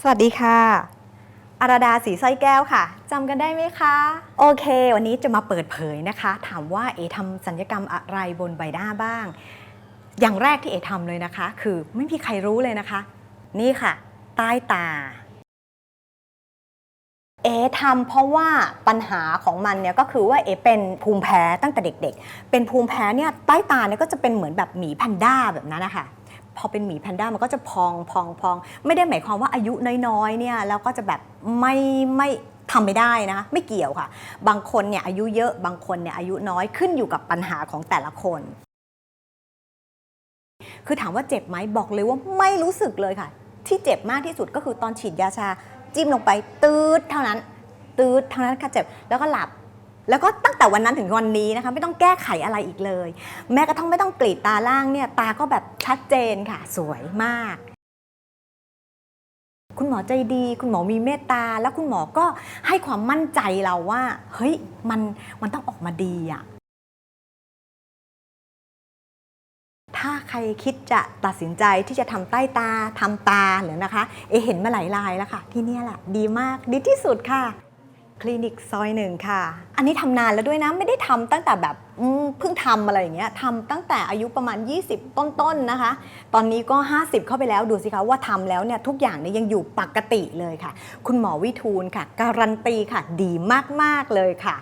สวัสดีค่ะ อาราดาสีสร้อยแก้วค่ะ จำกันได้ไหมคะ โอเค วันนี้จะมาเปิดเผยนะคะ ถามว่าเอทำสัญญกรรมอะไรบนใบหน้าบ้าง อย่างแรกที่เอทำเลยนะคะ คือไม่มีใครรู้เลยนะคะ นี่ค่ะ ใต้ตา เอทำเพราะว่าปัญหาของมันเนี่ยก็คือว่าเอเป็นภูมิแพ้ตั้งแต่เด็ก ๆ เป็นภูมิแพ้เนี่ยใต้ตาเนี่ยก็จะเป็นเหมือนแบบหมีแพนด้าแบบนั้นนะคะ พอเป็นหมีแพนด้ามันก็จะพองพองพอง ไม่ได้หมายความว่าอายุน้อยๆเนี่ยแล้วก็จะแบบไม่ไม่ทำไม่ได้นะคะไม่เกี่ยวค่ะ บางคนเนี่ยอายุเยอะบางคนเนี่ยอายุน้อยขึ้นอยู่กับปัญหาของแต่ละคน คือถามว่าเจ็บไหมบอกเลยว่าไม่รู้สึกเลยค่ะ ที่เจ็บมากที่สุดก็คือตอนฉีดยาชา จิ้มลงไปตืดเท่านั้นตืดเท่านั้นค่ะเจ็บแล้วก็หลับ แล้วก็ตั้งแต่วันนั้นถึงวันนี้นะคะไม่ต้องแก้ไขอะไรอีกเลย แม้กระทั่งไม่ต้องกรีดตาล่างเนี่ยตาก็แบบชัดเจนค่ะ สวยมาก คุณหมอใจดี คุณหมอมีเมตตา แล้วคุณหมอก็ให้ความมั่นใจเราว่า เฮ้ยมันมันต้องออกมาดีอะถ้าใครคิดจะตัดสินใจที่จะทำใต้ตาทำตาหรือนะคะ เอเห็นมาหลายรายแล้วค่ะ ที่เนี่ยแหละดีมากดีที่สุดค่ะ คลินิกซอยหนึ่งค่ะ อันนี้ทำนานแล้วด้วยนะ ไม่ได้ทำตั้งแต่แบบอืมเพิ่งทำอะไรอย่างเงี้ยทำตั้งแต่อายุประมาณ 20 ต้นๆนะคะ ตอนนี้ก็ 50 เข้าไปแล้วดูสิคะว่าทำแล้วเนี่ยทุกอย่างเนี่ยยังอยู่ปกติเลยค่ะ คุณหมอวิทูลค่ะ การันตีค่ะ ดีมากๆเลยค่ะ